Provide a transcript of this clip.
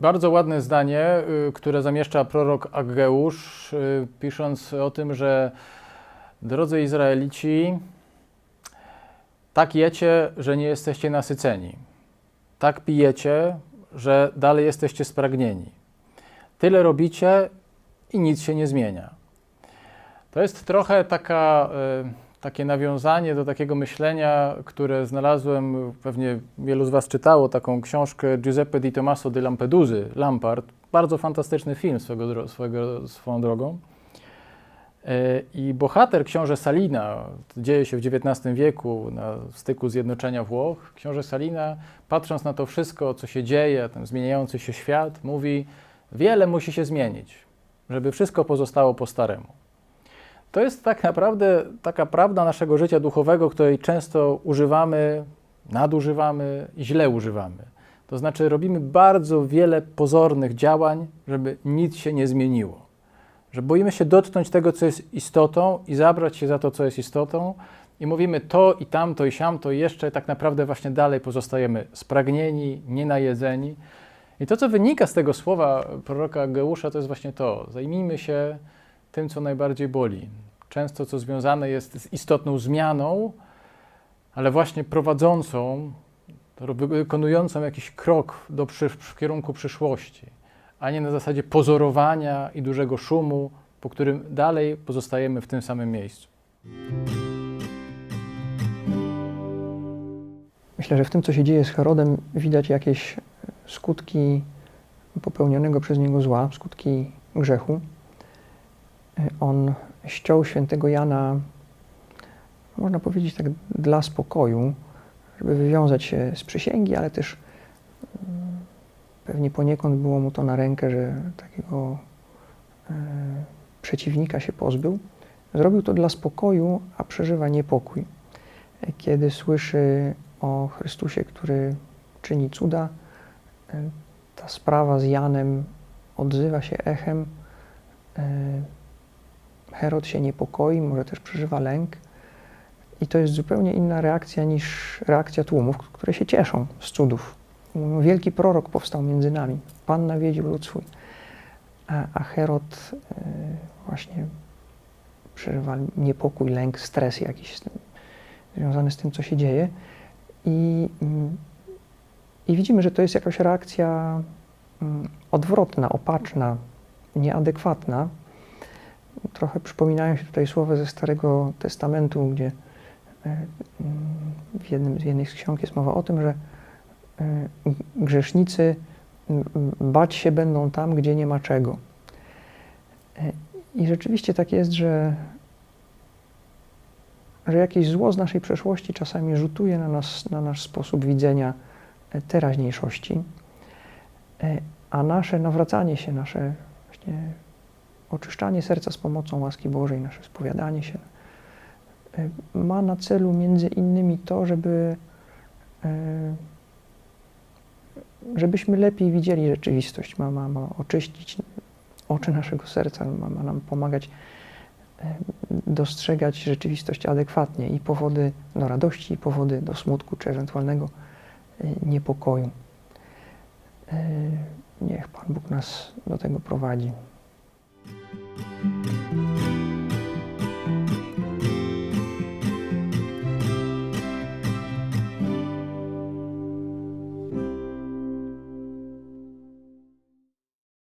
Bardzo ładne zdanie, y, które zamieszcza prorok Aggeusz, y, pisząc o tym, że drodzy Izraelici, tak jecie, że nie jesteście nasyceni. Tak pijecie, że dalej jesteście spragnieni. Tyle robicie i nic się nie zmienia. To jest trochę taka, y, takie nawiązanie do takiego myślenia, które znalazłem, pewnie wielu z Was czytało taką książkę Giuseppe di Tommaso di Lampedusy, Lampard. Bardzo fantastyczny film swego, swego, swoją drogą. E, I bohater książę Salina, dzieje się w XIX wieku na styku zjednoczenia Włoch. Książę Salina, patrząc na to wszystko, co się dzieje, ten zmieniający się świat, mówi: Wiele musi się zmienić, żeby wszystko pozostało po staremu. To jest tak naprawdę taka prawda naszego życia duchowego, której często używamy, nadużywamy i źle używamy. To znaczy, robimy bardzo wiele pozornych działań, żeby nic się nie zmieniło że boimy się dotknąć tego, co jest istotą i zabrać się za to, co jest istotą i mówimy to i tamto i siamto i jeszcze tak naprawdę właśnie dalej pozostajemy spragnieni, nienajedzeni. I to, co wynika z tego słowa proroka Geusza, to jest właśnie to. Zajmijmy się tym, co najbardziej boli. Często, co związane jest z istotną zmianą, ale właśnie prowadzącą, wykonującą jakiś krok do, w kierunku przyszłości a nie na zasadzie pozorowania i dużego szumu, po którym dalej pozostajemy w tym samym miejscu. Myślę, że w tym, co się dzieje z Herodem, widać jakieś skutki popełnionego przez niego zła, skutki grzechu. On ściął świętego Jana, można powiedzieć tak, dla spokoju, żeby wywiązać się z przysięgi, ale też mm, pewnie poniekąd było mu to na rękę, że takiego e, przeciwnika się pozbył. Zrobił to dla spokoju, a przeżywa niepokój. E, Kiedy słyszy o Chrystusie, który czyni cuda, e, ta sprawa z Janem odzywa się echem. Herod się niepokoi, może też przeżywa lęk. I to jest zupełnie inna reakcja niż reakcja tłumów, które się cieszą z cudów. Mówią, wielki prorok powstał między nami. Pan nawiedził lud swój. A, a Herod e, właśnie przeżywa niepokój, lęk, stres jakiś z tym, związany z tym, co się dzieje. I, mm, I widzimy, że to jest jakaś reakcja mm, odwrotna, opaczna, nieadekwatna. Trochę przypominają się tutaj słowa ze Starego Testamentu, gdzie e, w, jednym, w jednej z ksiąg jest mowa o tym, że e, grzesznicy bać się będą tam, gdzie nie ma czego. E, I rzeczywiście tak jest, że, że jakieś zło z naszej przeszłości czasami rzutuje na, nas, na nasz sposób widzenia teraźniejszości, a nasze nawracanie się, nasze właśnie oczyszczanie serca z pomocą łaski Bożej, nasze spowiadanie się e, ma na celu między innymi to, żeby e, żebyśmy lepiej widzieli rzeczywistość, ma, ma, ma oczyścić oczy naszego serca, ma, ma nam pomagać e, dostrzegać rzeczywistość adekwatnie i powody do radości, i powody do smutku, czy ewentualnego niepokoju. Niech Pan Bóg nas do tego prowadzi.